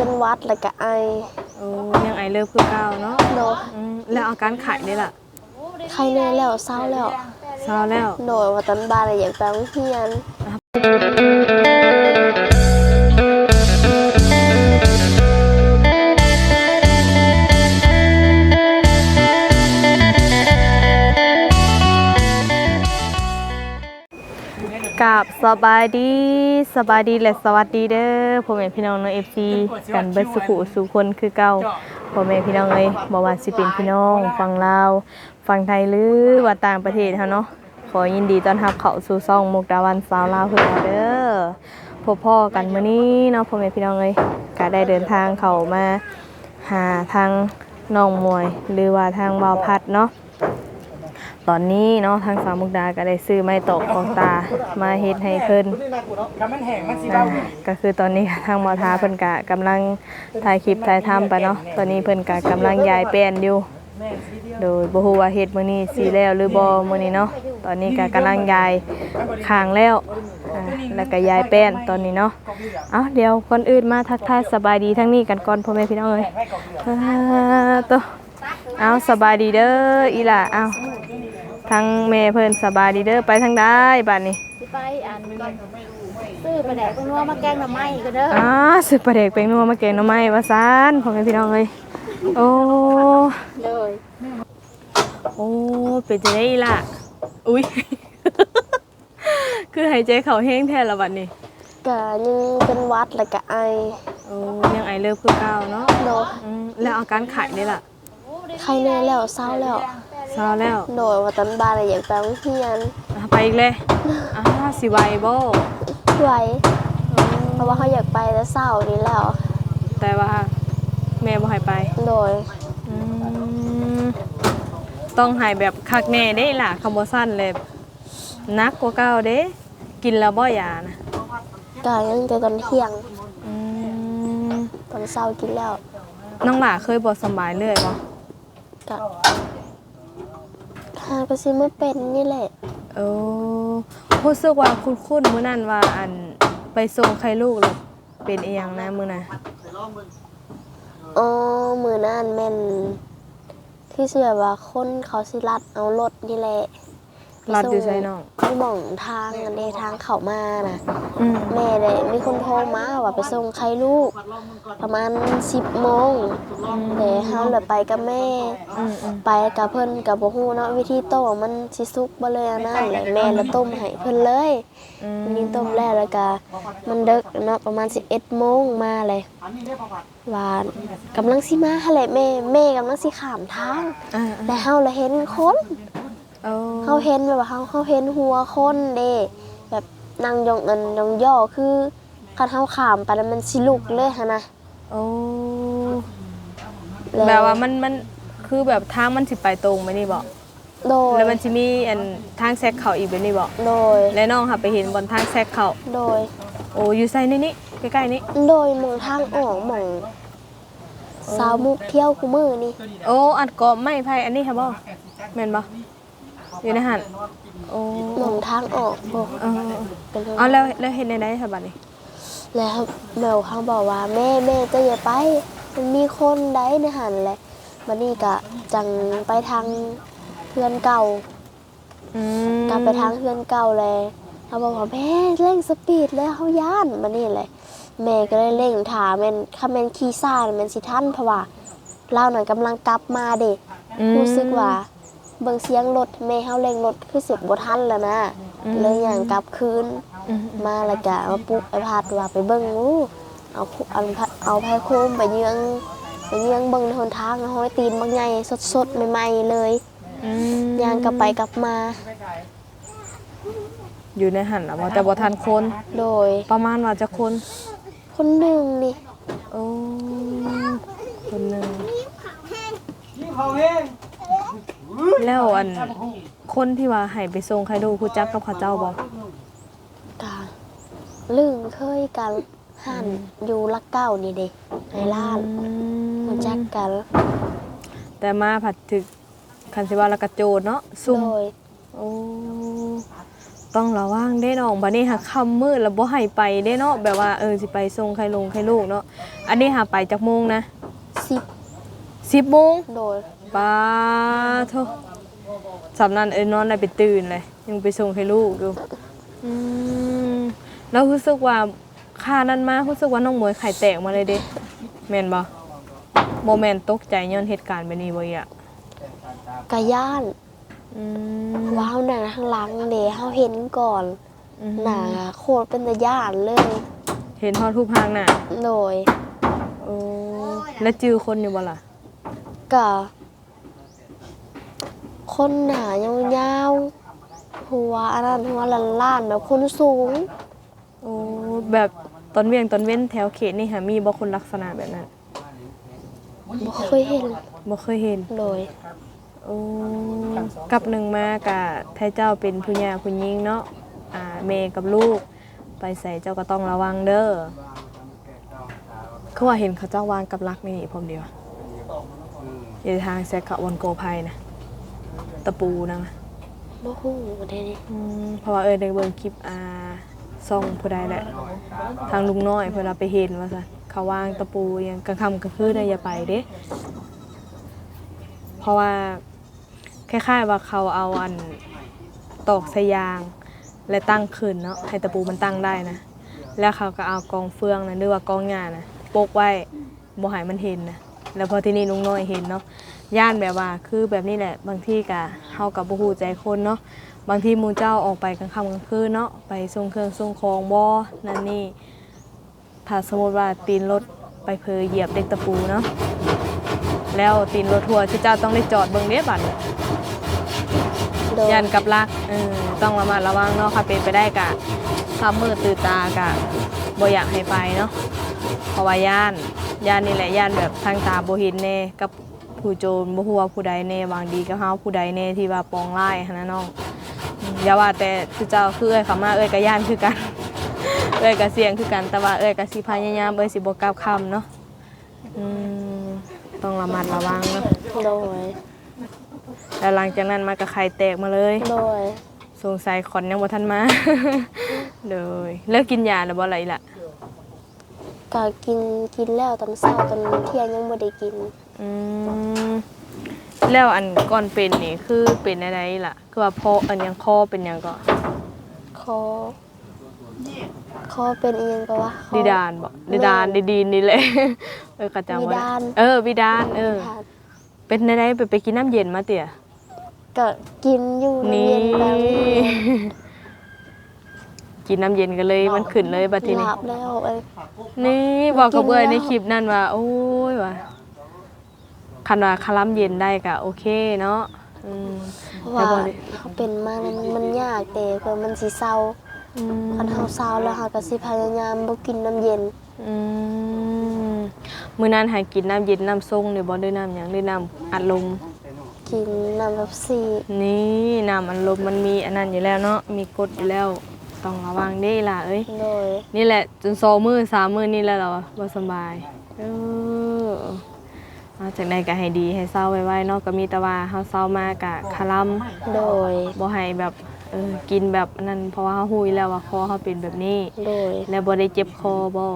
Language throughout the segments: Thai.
เป็นหวัดแล้วก็ไอโอ้ยังไอเลิฟคือเก่าเนาะโดยอืมแล้วอาการไข้ได้ล่ะใครแน่แล้วเศร้าแล้ว เศร้าแล้ว โดยว่าตอนบ้านอะไรอยากไปโรงเรียน กับสบายดีสบายดีและสวัสดีเด้อพ่อแม่พี่น้องใน FC กันเบิดสุขุสุคนคือเก่าพ่อแม่พี่น้องเอ้ยบ่ว่าสิเป็นพี่น้องฝั่งลาวฝั่งไทยหรือว่าต่างประเทศเฮาเนาะขอยินดีต้อนรับเข้าสู่ช่องมุกดาวันสาวลาวคือเก่าเด้อพบพ่อกันมื้อนี้เนาะพ่อแม่พี่น้องเอ้ยก็ได้เดินทางเข้ามาหาทางน้องมวยหรือว่าทางบ่าวพัดเนาะ ตอนนี้เนาะทางสาวมุกดาก็ได้ซื้อไม้ตอกของตามาเฮ็ดให้เพิ่นคำมันแห้งมันสิอ่าเบาก็คือตอนนี้ทางหมอทาเพิ่นกะกำลังถ่ายคลิปถ่ายทำไปเนาะตอนนี้เพิ่นกะกำลังย้ายแป้นอยู่โดยบ่ฮู้ว่าเฮ็ดมื้อนี้สิแล้วหรือบ่มื้อนี้เนาะตอนนี้ก็กำลังย้ายข้างแล้วอ่าแล้วก็ย้ายแป้นตอนนี้เนาะเอ้าเดี๋ยวก่อนอื่นมาทักทายสบายดีทั้งนี้กันก่อนพ่อแม่พี่น้องเอ้ยอ่าตัวเอ้าสบายดีเด้ออีหล่าเอ้า ทั้งแม่เพิ่นสบายดีเด้อไปทางใดบัดนี้สิไปอ่านซื้อไปแดกนัวมาแกงหน่อไม้ก็เด้ออ่าสืบประเด็กเป็นนัวมาเกงหน่อไม้ว่าซานพ่อแม่พี่น้องเอ้ยโอ้เลยโอ้เป็นจะได้อีล่ะอุ้ยคือหายใจเขาแห้งแทนละวันนี้ก็ยังเป็นหวัดแล้วก็ไอโอ้ยังไอเลิฟคือเก่าเนาะโดยอืมแล้วอาการไข้ได้ล่ะใครแน่แล้วเศร้าแล้ว เศร้าแล้วโดยว่าตอนบ้านอะไรอยากไปโรงเรียนอะไปอีกเลยอ่าสิไหวบ่ไหวเพราะว่าเขาอยากไปแต่เศร้านี้แล้วแต่ว่าแม่บ่ให้ไปโดยอืมต้องใหายแบบคักแน่ได้ล่ะคำบ่สั้นเลยนักกว่าเก่าเด้ กินแล้วบ่ยานะก็ยังแต่ตอนเที่ยงอืมตอนเศร้ากินแล้วน้องหล่าเคยบ่สำบายเรื่อยบ่ ก็หาก็ซิมาเป็นนี่แหละเออรู้สึกว่าคุ้นๆมื้อนั้นว่าอันไปส่งไข่ลูกแล้วเป็นอีหยังนะมื้อน่ะอ๋อ มือนั่นแม่นที่เสียว่าคนเขาสิรัดเอารถนี่แหละ รัดอยู่ไสน้องไม่มองทางอันนี้ทางเขามานะอืมแม่เลยมีคนโทรมาว่าไปส่งใครลูก ประมาณสิบโมงแต่เฮาเลยไปกับแม่ อืมอืมไปกับเพิ่นกับบ่ฮู้เนาะวิธีต้มมันสิสุกบ่เลยอันนั้นแหละแม่เลยต้มให้เพิ่นเลยอืมนี่ต้มแล้วแล้วก็มันดึกเนาะประมาณ11โมงมาเลยว่ากำลังสิมาหั่นแหละแม่แม่กำลังสิข้ามทาง อ่าแต่เฮาเลยเห็นคน เอาเฮาเห็นแบบว่าเฮาเฮาเห็นหัวคนเด้แบบนั่งยองเงินยองย่อคือคันเฮาข้ามไปแล้วมันสิลุกเลยหั่นนะโอ้ล้แบบว่ามันมันคือแบบทางมันสิไปตรงไหมนี่บ่โดยแล้วมันสิมีอันทางแซกเข้าอีกแบบนี้บ่โดยและน้องค่ะไปเห็นบนทางแซกเข้าโดย โอ้อยู่ไสในนี้ใกล้ๆนี้โดยหมองทางออกหมองสาวมุกเที่ยวกูมือนี่โอ้อันกอบไม้ไผ่อันนี้ค่ะบ่แม่นบ่ อยู่ในหันโอ้หมองทางออกโอ้เออเป็นทางเอาแล้วแล้วเห็นในไหนค่ะบัดนี้แล้วแมวเขาบอกว่าแม่แม่จะอย่าไปมันมีคนได้ในหันแหละมันนี่กะจังไปทางเพื่อนเก่าอืมกลับไปทางเพื่อนเก่าเลยเขาบอกว่าแม่เร่งสปีดแล้วเขาย่านมันนี่เลยแม่ก็เลยเร่งถามแม่นถ้าแม่นขี่ซ่าน่ะแม่นสิท่านเพราะว่าเราหน่อยกำลังกลับมาเด็กอืมรู้สึกว่า เบิ่งเสียงรถแม่เฮาเร่งรถคือสิบ่ทันแล้วนะอืมเลยอย่างกลับคืนอืมมาแล้วก็มาปลุกไอ้พาดว่าไปเบิ่งอู้เอาคุเอาพะเอาไผโคมไปเยืองไปเยืองเบิ่งในหนทางห้อยตีนบางใหญ่สดๆใหม่ๆเลยอืมย่างกลับไปกลับมา อยู่ในหันแล้วบ่แต่บ่ทันคนโดย ประมาณว่าจะคน คนหนึ่งนี่โอ้คนหนึงยิ่งเขาแห้ง แล้วอันคนที่ว่าให้ไปส่งไคโดรู้จักกับเขาเจ้าบ่กาลึงเคยกันหันอยู่ลักเก้านี่เด็ในร้านอืมรู้จักกันแต่มาผัดถึกคันสิว่าแล้วก็โจรเนาะซุ่มโดยโอ้ต้องระวังได้น้องบัดนี้หาค่ำมืดแล้วบ่ให้ไปได้เนาะแบบว่าเออสิไปส่งใครลงใครลูกเนาะอันนี้หาไปจักโมงนะสิบ10โมงโดย ป้าโทสำนันเอ้ยนอนได้ไปตื่นเลย ยังไปส่งให้ลูกอยู่อืมแล้วรู้สึกว่าค่านั้นมารู้สึกว่าน้องหมวยไข่แตกมาเลยเด้แม่นบ่โมเมนต์ตกใจย้อนเหตุการณ์แบบนี้บ่อีกอะกะย่านอืมว้าวหนังข้างหลังเดเฮาเห็นก่อนอืมหนาโคตรเป็นตะย่านเลย เห็นฮอดทุกทางน่ะโดยโอ้แล้วจื้อคนอยู่บ่ล่ะ กะ คนหนายาวๆหัวอันนั้นหัวล้านล้านๆแบบคนสูง โอ้แบบตอนเวียงตอนเว้นแถวเขตนี่หามีบ่คนลักษณะแบบนั้นบ่เคยเห็นบ่เคยเห็นโดยโอ้กับหนึ่งมากะไทเจ้าเป็นผู้หญิงผู้หญิงเนาะอ่าเมกับลูก ไปใส่เจ้าก็ต้องระวังเด้อคือว่าเห็นเขาเจ้าวางกับลักนี่พร้อมเดียวอยู่ทางแซกะวันโกภัยนะ ตะปูนะบ่ฮู้เด้นี่อืมเพราะว่าเออได้เบิ่งคลิปอ่าซ่องผู้ใดแหละทางลุงน้อยเพิ่นเอาไปเห็นว่าซั่นเขาวางตะปูอยังกลางค่ำกลางคืนน่ะอย่าไปเด้เพราะว่าคล้ายๆว่าเขาเอาอันตอกสายยาง และตั้งขึ้นเนาะให้ตะปูมันตั้งได้นะ แล้วเขาก็เอากองเฟืองนะหรือว่ากองหญ้านะโปกไว้บ่ให้มันเห็นนะแล้วพอที่นี่ลุงน้อยเห็นเนาะ ย่านแบบว่าคือแบบนี้แหละบางที่ก็เฮากับบ่ฮู้ใจคนเนาะบางทีหมู่เจ้าออกไปกลางค่ำกลางคืนเนาะไปส่งเครื่องส่งของบ่นั่นนี่ถ้าสมมติว่าตีนรถไปเพอเหยียบเด็กตะปูเนาะแล้วตีนรถทัวร์ที่เจ้าต้องได้จอดเบิ่งเด้บัดนี้โดยยันกับลักเออต้องระมัดระวังเนาะค่ะเป็นไปได้กะทำมือตื่นตากะบ่อยากให้ไปเนาะเพราะว่าย่านย่านนี่แหละย่านแบบทางตาบ่เห็นแน่กับ ผู้โจรบ่ฮู้ว่าผู้ใดแน่บางดีก็เฮาผู้ใดแน่ที่ว่าปองร้ายหันนะน้องอืมอย่าว่าแต่คือเจ้าคือเอ้ยเข้ามาเอ้ยก็ย่านคือกัน เอ้ยก็เสี่ยงคือกันแต่ว่าเอ้ยก็สิพยายามเอ้ยสิบ่กลับคำเนาะอืมต้องระมัดระวังเนาะโดย แล้วหลังจากนั้นมาก็ไข่แตกมาเลย โดย สงสัยขอนยังบ่ทันมาเลยเลิกกินยาแล้วบ่ไหลล่ะ ก็กินกินแล้วตอนเช้าตอนเที่ยงยังบ่ได้กิน อืมแล้วอันก่อนเป็นนี่คือเป็นอะไรล่ะ คือว่าพออันยังคอเป็นหยังก็คอคอเป็นอีหยังก็ว่าคอ ดีดานบ่ดีดานดีดีนนี่แหละ เออกระจำไว้วิดาน เออวิดานเออค่ะเป็นอะไรไปไปกินน้ำเย็นมาเตี่ยก็กินอยู่นี่ เย็นแล้วกินน้ำเย็นกันเลยมันขึ้นเลยบัดทีหนี้ ลับแล้วเอ้ย นี่บอกกับกินเบอยแล้วในคลิปนั่นว่า โอ้ยว่า คันว่าคลัมเย็นได้ก็โอเคเนาะอืมเพราะว่าแต่บ่ได้เขาเป็นมามันมันยากแต่เพิ่นมันสิเศร้าอืมคันเฮาเศร้าแล้วเฮาก็สิพยายามบ่กินน้ำเย็นอืมมื้อนั้นให้กินน้ำเย็นน้ำส้งหรือบ่ด้วยน้ำหยังด้วยน้ำอัดลม กินน้ำแบบซี่นี่น้ำอัดลมมันมีอันนั้นอยู่แล้วเนาะมีกฎอยู่แล้วต้องระวังเด้ล่ะเอ้ย โดย นี่แหละจนสองมือสามมือนี่แหละเราบ่สำบาย เออ มาจากไหนก็ให้ดีให้เศร้าไว้ๆเนาะก็มีแต่ว่าเฮาเศร้ามากกะคาลัมโดย บ่ให้แบบเออกินแบบอันนั้นเพราะว่าเฮาฮู้อยู่แล้วว่าคอเฮาเป็นแบบนี้ โดย แล้วบ่ได้เจ็บคอบ่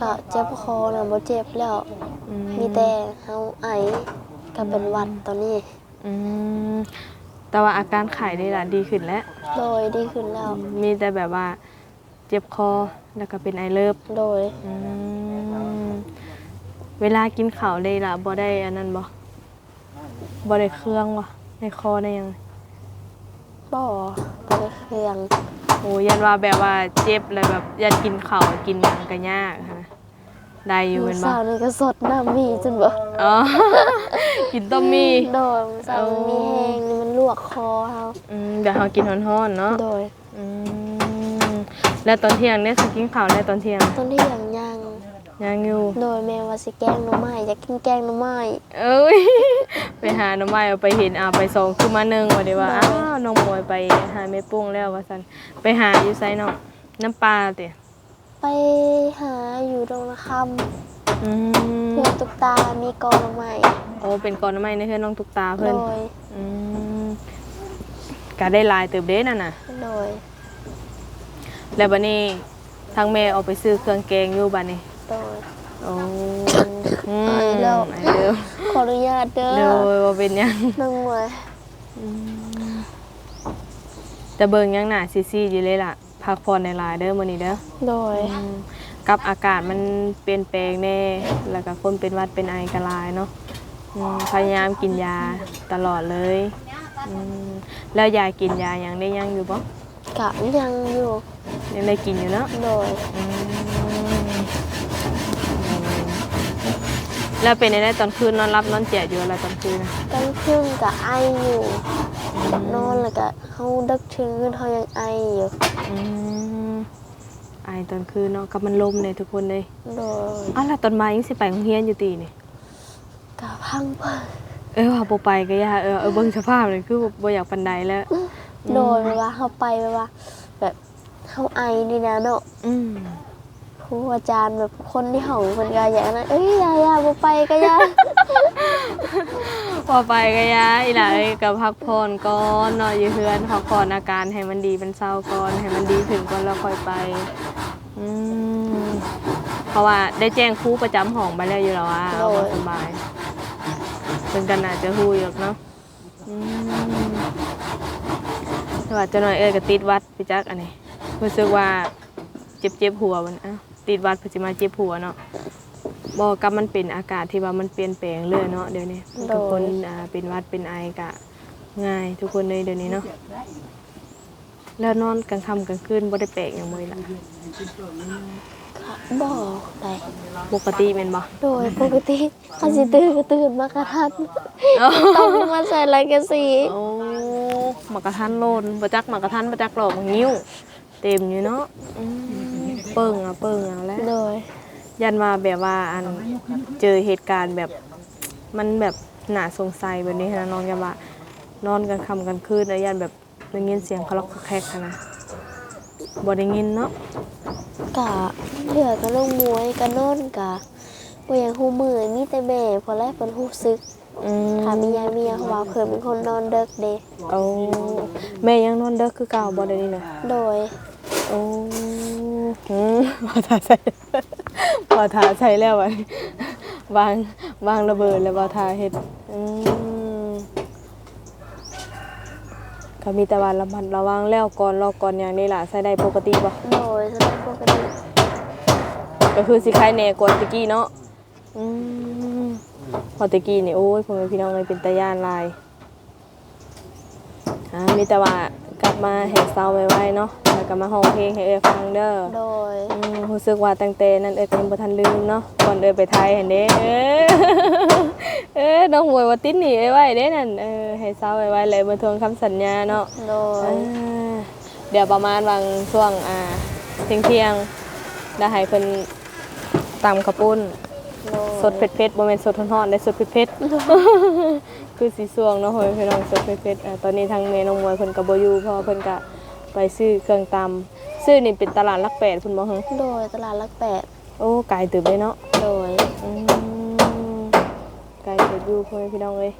ก็เจ็บคอน่ะบ่เจ็บแล้ว อืมีแต่เฮาไอก็เป็นหวัดตอนนี้ อืมแต่ว่าอาการไข้นี่ล่ะดีขึ้นแล้ว โดยดีขึ้นแล้ว มีแต่แบบว่าเจ็บคอแล้วก็เป็นไอเลิฟโดย อืม เวลากินข้าวได้ล่ะบ่ได้อันนั้นบ่บ่ได้เครื่องบ่ในคอได้หยังบ่บ่ได้เครื่องโอ้ยันว่าแบบว่าเจ็บเลยแบบยันกินข้าวกินหยังก็ยากค่ะนะได้อยู่มื้แม่อนบ่เช้านี่ก็สดน้ำมีจนบ่อ๋อ กินต้มมีโดยมื้อเช้ามันมีแห้งนี่มันลวกคอเฮาอืมเดี๋ยวเรากินร้อนๆเนาะโดยอืมแล้วตอนเที่ยงเนี่ยสิกินข้าวแล้วตอนเที่ยงตอนที่ยังยัง ยังอยู่โดยแม่ว่าสิแกงหน่อไม้อยากกินแกงหน่อไม้เอ้ย ไปหาหน้ำไม้เอาไปเห็นอ่าไปสองคือมาหนึ่งว่าเดี๋ยวว่าอ้าวน้องมวยไปหาแม่ปุ้งแล้วว่าสันไปหาอยู่ไซน้องน้ำปลาเตะไปหาอยู่ตรงนะคอืำมเพื่อนตุกตา มีกองหน่อไม้โอ้เป็นก่อนน้ำไม้ในเพื่อนน้องตุกตาเพื่อนยอืมก็ได้หลายเติบเด้นั่นน่ะ โดยยแล้วบัดนี้ทางแม่เอาไปซื้อเครื่องแกงอยู่บัดนี้ โดยโอ้อืมไอ้แล้วไอ้เด้อขออนุญาตเด้เด้ออว่าเป็นหยังน้องมวยแต่เบิ่งยังหน้าซีๆอยู่เลยล่ะพักผ่อนในหลายๆเด้อมื้อนี้เด้อโดยอืมกับอากาศมันเปลี่ยนแปลงแน่ แล้วก็คนเป็นหวัดเป็นไอกระลายเนาะอืมพยายามกินยาตลอดเลยอืมแล้วยากินยายังได้ยังอยู่ปะกะยังอยู่ยังได้กินอยู่เนาะโดย อืม แล้วเป็นได้ตอนคืนนอนรับนอนแจกอยู่อะไรตอนคืนนะกลางคืนกะไออยู่ นอนแล้วก็เฮาดึกถึงคืนเฮายังไออยู่อืมไอตอนคืนเนาะกับมันลมเลยทุกคนเลยโดยอ้าวแล้วตอนมายังสิไปโรงเรียนอยู่ตีนี่กะพังเพิ่นเออว่าบ่ไปก็ย่าเออเออเบิ่งสภาพเลยคือบ่อยากปันใดแล้ว โดยเวลาเฮาไปแบบว่าแบบเฮาไอนี่นะเนาะ อืมค รูอาจารย์แบบคนที่ห้องเพิ่นก็อย่างนั้นเอ้ยอย่าอย่าบ่ไปก็อย่าพอไปก็ย่าอีหล่ะเอ้ยก็พักผ่อนก่อนเนาะอยู่เฮือนพักผ่อนอาการให้มันดีเป็นเศร้าก่อนให้มันดีขึ้นก่อนแล้วค่อยไปอืมเพราะว่าได้แจ้งครูประจำห้องไปแล้วอยู่แล้วว่าเอาบ่สบายเพิ่นก็น่าจะฮู้อยู่หรอกเนาะอืมแต่ว่าเจะหน่อยเอ้ยก็ติดวัดไปจักอันนี้รู้สึกว่าเจ็บเจ็บหัวมันอะ ติดหวัดเพนสิมาเจ็บหัวเนาะบอกกับมันเป็นอากาศที่ว่ามันเปลี่ยนแปลงเลยเนาะเดี๋ยวนี้ทุกคนอ่าเป็นหวัดเป็นไอกะง่ายทุกคนเลยเดี๋ยวนี้เนาะแล้วนอนกลางค่ำกลางคืนบ่ได้แปลกอย่างมื้อละบ่ได้ปกติแม่นบ่ โดยปกติคันสิตื่นก็ตื่นมากระทันต้องมาใส่ลายกระสีโอ้หมากกระทันโลนบ่จักหมากกระทันบ่จักหลอกหมากงิ้ว เต็มอยู่เนาะอืม เปิงอะเปิงอะแล้วโดย ยันมาแบบว่าอันเจอเหตุการณ์แบบมันแบบหนาสงสัยแบบนี้นะน้องยันว่านอนกันค่ำกันคืนแล้วยันแบบได้ยินเสียงคลอกแคกๆหั้นนะบ่ได้ยินเนาะกะเหลือก็ลงมวยก็นอนกะบ่ยังฮู้มือมีแต่แม่พอแรกเพิ่นฮู้ซึกอืมถ้ามียายเมียเขาว่าเพิ่นเป็นคนนอนเด็กเด้เอาแม่ยังนอนเด้อคือเก่าบ่ได้นี่นะโดย โอ้ หืมพอทาใส่พอทาใส่แล้วอะวางวางระเบิดแล้วพอทาเฮ็ดอืมก็มีแต่ว่าระมัดระวังแล้วก่อนรอก่อนอย่างนี้ล่ะใส่ได้ปกติบ่โดยสำหรับปกติก็คือสิคล้ายแหน่กว่าตะกี้เนาะอืมพอตะกี้นี่โอ้ยพ่อแม่พี่น้องเลยเป็นตาย่านหลายอ่ามีแต่ว่ากลับมาให้เศร้าไว้ๆเนาะ แล้วก็มาห้องเพลงให้เอ้ยฟังเด้อโดย อืมรู้สึกว่าตั้งแต่นั้นเอ้ยก็ยังบ่ทันลืมเนาะก่อนเอ้ยไปไทยเห็นเด้เออเออน้องหวยว่าติดหนีไว้ไว้เด้นั่นเออให้เศร้าไว้ๆเลยมาทวงคำสัญญาเนาะ โดย อ่าเดี๋ยวประมาณวันช่วงอ่าเที่ยงเที่ยงๆได้ให้เพิ่นตำข้าวปุ้น โดย สดเผ็ดๆบ่แม่นสดร้อนๆได้สดเผ็ดๆคือสีสวงเนาะโหยพี่น้องสดเผ็ดๆอ่าตอนนี้ทางแม่น้องมวยเพิ่นก็บ่อยู่เพราะว่าเพิ่นก็ ไปซื้อเครื่องตำซื้อนี่เป็นตลาดหลักแปดเพิ่นบ่ฮึโดยตลาดหลักแปดโอ้ไกลตึบเลยเนาะโดยอืมไกลตึบอยู่พ่อแม่พี่น้องเอ้ย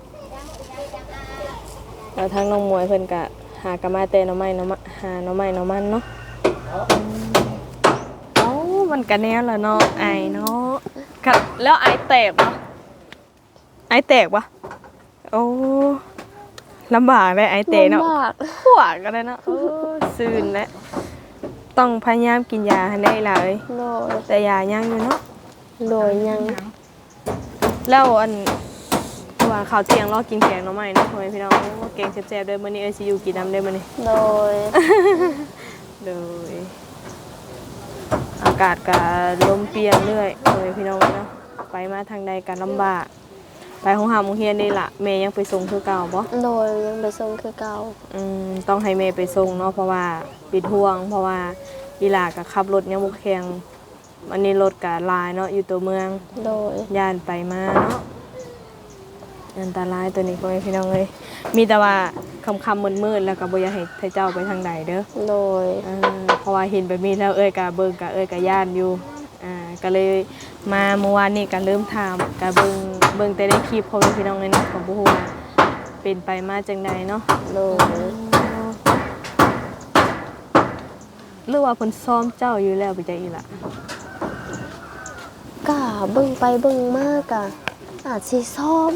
แล้วทางน้องมวยเพิ่นก็หากะมาแต่หน่อไม้หน่อมะหาหน่อไม้หน่อมันเนาะเอ้ามันกันแน่ละเนาะไอเนาะครับแล้วไอแตกปะไอแตกปะโอ้ ลำบากเลยไอแตกเนาะลำบาก ขวากกันเลยเนาะโอ้ซื่นแล้วต้องพยายามกินยาให้ได้หลายโดยแต่ยายังอยู่เนาะโดยยังแล้วอันว่าข้าวเที่ยงรอกินแกงหน่อไม้เนาะพ่อแม่พี่น้องโอ้แกงแซ่บๆเด้อมื้อนี้เอ้ยสิอยู่กินน้ำเด้อมื้อนี้ โดยเลยอากาศก็ลมเปลี่ยนเรื่อยเลยพี่น้องเนาะไปมาทางใดกันลำบาก ไปห้องหาโรงเรียนนี่ล่ะเมย์ยังไปส่งคือเก่าบ่โดยยังไปส่งคือเก่าอืมต้องให้เมย์ไปส่งเนาะเพราะว่าปิดห่วง เพราะว่าอีหลาก็ขับรถยังบ่แข็งอันนี้รถก็หลายเนาะอยู่ตัวเมืองโดยย่านไปมาเนาะอันตรายตัวนี้พ่อแม่พี่น้องเลยมีแต่ว่าคำคำๆมืดๆแล้วก็บ่อยากให้ให้เจ้าไปทางใดเด้อโดยอ่าเพราะว่าเห็นแบบนี้แล้วเอ้ยกะเบิ่งกะเอ้ยกะย่านอยู่อ่าก็เลยมาเมื่อวานนี้ก็เริ่มถามกะเบิ่ง เบิ่งแต่ในคลิปพ่อแม่พี่น้องเลยเนาะของบ่ฮู้ว่าเป็นไปมาจังใดเนาะโดยหรือว่าเพิ่นซ้อมเจ้าอยู่แล้วไปจังอีหล่ะก็เบิ่งไปเบิ่งมากอะอาจสิซ้อม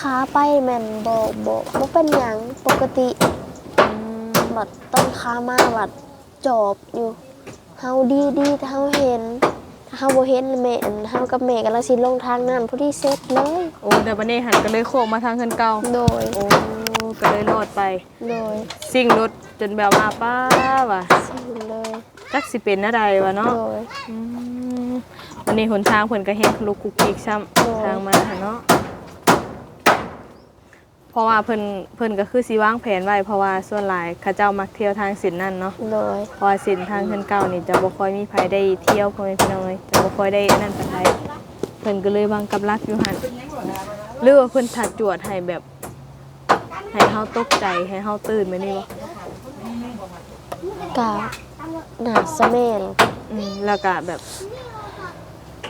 ขาไปแม่นบ่บ่บ่เป็นหยังปกติบัดต้นขามาบัดจอบอยู่เฮาดีดีถ้าเฮาเห็นถ้า เฮาบ่เห็นแม่นเฮากับแม่กำลังสิลงทางนั้นพอดีเสร็จเลยโอ้แต่บัดนี้หันก็เลยโค้งมาทางเฮือนเก่าโดย โอ้ก็เลยรอดไป โดยซิ่งรถจนแบบว่าป้าว่ะสิเลยจักสิเป็นอะไรวะเนาะโดย อืมวันนี้หนทางเพิ่นก็เฮ็ดลุกกุกกิกซ้ำโอ้ ทางมาหั่นเนาะ เพราะว่าเพิ่นเพิ่นก็คือสิวางแผนไว้เพราะว่าส่วนหลายเขาเจ้ามักเที่ยวทางเส้นนั้นเนาะโดย เพราะว่าเส้นทางเพิ่นเก่านี่จะบ่ค่อยมีใครได้เที่ยวพ่อแม่พี่น้องเอ้ยจะบ่ค่อยได้นั่นปานใดเพิ่นก็เลยวางกับลักอยู่หั่นหรือว่าเพิ่นถัดจวดให้แบบให้เฮาตกใจให้เฮาตื่นมานี่บ่กะหนาสะแม่นอืมแล้วก็แบบ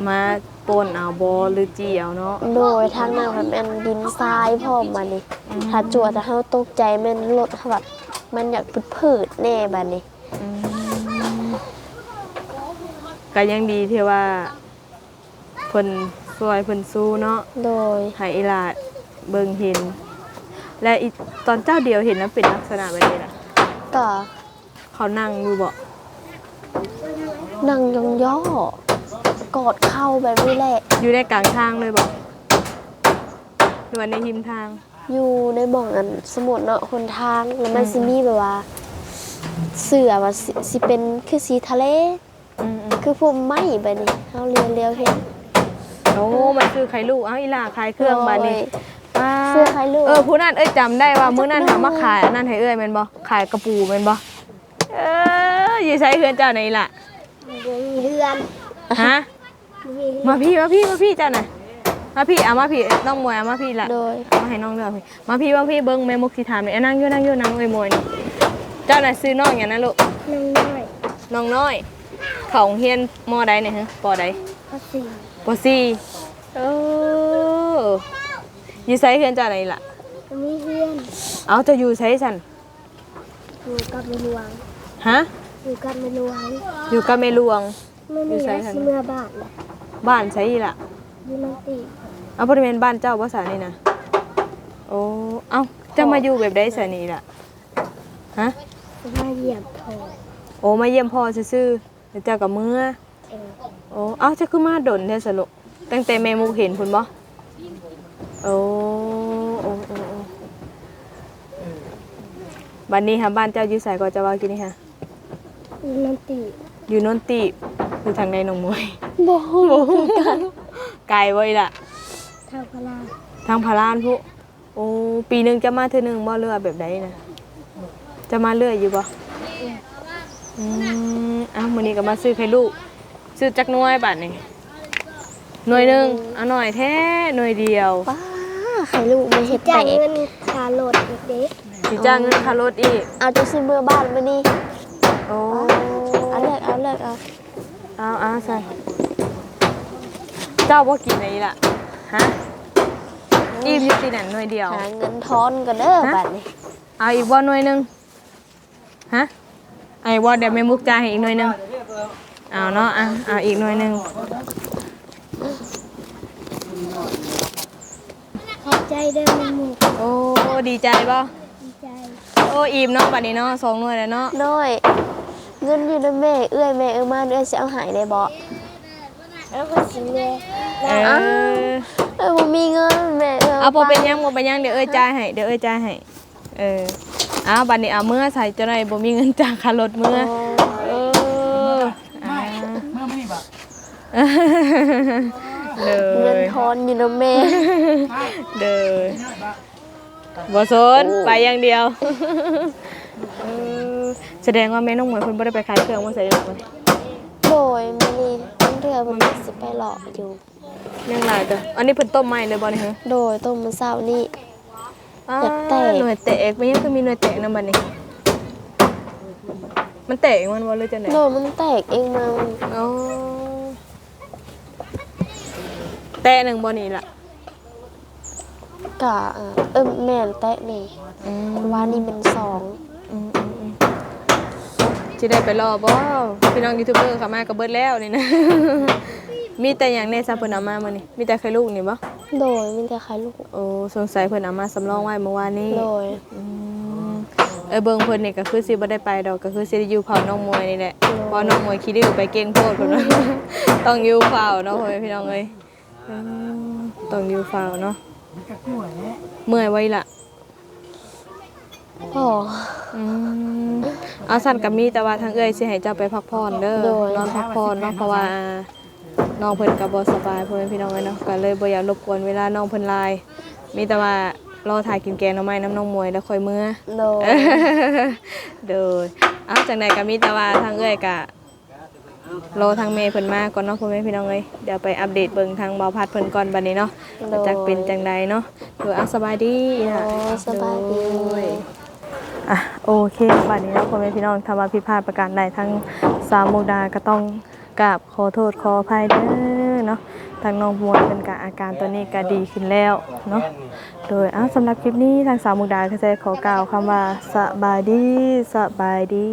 มาปนเอาบอหรือจีเอาเนาะโดยทางนั้นมันเป็นดินทรายพร้อมมานี่ถ้าจั่วจะเฮาตกใจแม่นรถแบบมันอยากพืดๆแน่บัดนี้อืมก็ยังดีที่ว่าเพิ่นซวยเพิ่นสู้เนาะโดยให้อีหลาดเบิ่งเห็น และอีตอนเจ้าเดียวเห็นนั้นเป็นลักษณะแบบนี้ล่ะก็เขานั่งอยู่บ่นั่งยองย่อ กอดเข้าแบบนี้แหละ อยู่ในกลางทางเลยบ่หรือว่าในหิมทาง อยู่ในบ่องอันสมุดเนาะคนทางแล้วมันสิมีแบบว่า เสือว่าสิสิเป็นคือสีทะเล อืมคือพุ่มไม้แบบนี้เฮาเรียวเรียวๆเห็นๆโอ้มันคือไข่ลูกเอ้าอีหลาขายเครื่องบาดนี้โดยเสื้อไข่ลูก เออผู้นั้นเอ้ยจำได้ว่ามื้อนั้นหามาขายอันนั้นให้เอ้ยแม่นบ่ขายกระปูแม่นบ่เอออยู่ใช้เฮือนเจ้าไหนล่ะมีเฮือนฮะ มีเฮือนมาพี่มาพี่มาพี่เจ้าน่ะมาพี่เอามาพี่น้องมวยเอามาพี่ล่ะโดยเอามาให้น้องเลือกพี่มาพี่มาพี่เบิ่งแม่มุกสิถามนี่อะนั่งอยู่นั่งอยู่นั่งเอ้ยมวยนี่เจ้าน่ะซื้อน้องหยังนะลูกน้องน้อยน้องน้อย เขาโรงเรียนมอใดเนี่ยฮะปอใดข้อสี่ปอสี่เอออยู่ไสเฮือนเจ้าไหนล่ะมีเฮือนเอาจะอยู่ไสซั่นอยู่กับในหลวงฮะอยู่กับในหลวงอยู่กับแม่หลวง ไม่มีอยู่ไสแล้วคะสิเมื่อบ้านแหละบ้านใช่ล่ะอยู่น้องตีเอาบริเวณบ้านเจ้าภาษานี่นะโอ้เอ้าจะมาอยู่แบบได้สานี่ล่ะฮะมาเหยียบทองโอ้มาเยี่ยมพ่อซื่อๆแล้วเจ้ากับเมื่อเองโอ้เอ้าจะขึ้นมาดนแท้สลุตั้งแต่แม่มุกเห็นพุ่นบ่โอ้โอ้โอ้โอ้บัดนี้ค่ะบ้านเจ้าอยู่ไสก็จะว่ากินนี่ค่ะอยู่น้องตีอยู่โนนตีบอยู่ ทางใดหนองมวยบ่ฮู้ไกลไว้ล่ะเท่าพลาทางพารานพุโอ้ปีหนึงจะมาเทื่อหนึงบ่เรือแบบใดนะจะมาเรื่อยอยู่บ่อืมอ้าวมื้อนี้ก็มาซื้อไข่ลูก ซื้อจักหน่วยบาดนี่หน่วยหนึงเอาหน่อยแท้หน่วยเดียวป้าไข่ลูกมันเห็ดแตจ่ายกเงินคาโหลดอีกเด็กสิจ้างเงินค่ารถอีกเอาจะซื้อเมื่อบ้านมานี่โอ้เอาเลิกเอาเลิกเอา เอาเอาใส่ เจ้าบ่กินอะไรล่ะ ฮะอิ่มอยู่ที่นั่นหน่วยเดียว หาเงินทอนกันเด้อฮะ บัดนี้เอาอีกบ่หน่วยหนึงฮะเอาอีกบ่เดี๋ยวแม่มุกจ่ายให้อีกหน่วยหนึงเอาเนาะอะเอาอีกหน่วยหนึงขอบใจเด้อแม่หมูโอ้ดีใจป่ะดีใจ โอ้อิ่มเนาะบัดนี้เนาะสองหน่วยแล้วเนาะน้อย เงินอยู่ในแม่เอื้อยแม่เอื้อมาเอื้อยสิเอาหายได้บ่แล้วก็สิเม่เออเอ้ยบ่มีเงินแม่เอื้อยเอาบ่เป็นหยังบ่เป็นหยังเดี๋ยวเอ้ยจ่ายให้เดี๋ยวเอ้ยจ่ายให้เออเอาบัดนี้เอาเมื่อใส่จะได้บ่มีเงินจ่ายค่ารถเมื่อเอออ่าเมื่อไม่บ่เด้เงินอทอนอยู่ในแม่เด้อบ่สนไปอย่างเดียวเออ แสดงว่าแม่น้องหมวยเพิ่นบ่ได้ไปขายเครื่องมาใส่หรอกมันโดยมื้อนี้ตั้งเทื่อเพิ่นสิไปหลอกอยู่ ยังหลายจ้ะอันนี้เพิ่นต้มใหม่เลยบ่นี่ฮะโดยต้มมื้อเช้านี้อ่าอยากแตก หน่วยแตกมันยังคือมีหน่วยแตกนำบัดนี้มันแตกมันบ่เลยจังได๋โดยมันแตกเองมาอ๋อแตะหนึ่งบ่นี่ล่ะกะเอ่อเอิ้มแม่นแตะนี่อืมว่านี่มันสองอืมอืมอืมเจ สิได้ไปรอบ่พี่น้องยูทูบเบอร์เข้ามาก็เบิดแล้วนี่นะ มีแต่อย่างในซาเพิ่นเอามามื้อนี้มีแต่ไข่ลูกนี่บ่โดยมีแต่ขายลูก โอ้สงสัยเพิ่นเอามาสำรองไว้เมื่อวานนี้โดยอืมเออเบิ่งเพิ่นนี่ก็คือสิบ่ได้ไปดอกก็คือสิได้อยู่เผาน้องมวยนี่แหละเพราะน้องมวยขี้ดื้อไปเก่งโพดเพิ่นว่า ต้องอยู่เฝ้าเนาะพ่อแม่พี่น้องเอ้ยอืมต้องอยู่เฝ้าเนาะมันก็กล้วยแหละเมื่อยไว้ล่ะ พ่อ อืมเอาสั่นกับมีแต่ว่าทางเอ้ยสิให้เจ้าไปพักผ่อนเด้อโดย นอนพักผ่อนเนาะเพราะว่าน้องเพิ่นก็บ่สบายพ่อแม่พี่น้องเอ้ยเนาะก็เลยบ่อยากรบกวนเวลาน้องเพิ่นลาย มีแต่ว่ารอถ่ายกินแกงหน่อไม้น้ำน้องมวยแล้วค่อยเมื่อ โดย เด้อเอาจังใดก็มีแต่ว่าทางเอ้ยก็รอทางเมย์เพิ่นมาก่อนเนาะพ่อแม่พี่น้องเอ้ยเดี๋ยวไปอัปเดตเบิ่งทางเบาพัดเพิ่นก่อนบัดนี้เนาะว่าจักเป็นจังใดเนาะเด้อเอาสบายดีโอ้นะสบายดี อะโอเคบัดนี้เนาะพ่อแม่พี่น้องถ้าว่าผิดพลาดประการใดทั้งสามมุกดาก็ต้องกราบขอโทษขออภัยเด้อเนาะทางน้องมวยเป็นกอาการตอนนี้ก็ดีขึ้นแล้วเนาะโดยอ้าวสำหรับคลิปนี้ทางสาวมุกดาก็จะขอกล่าวคำว่าสบายดีสบายดี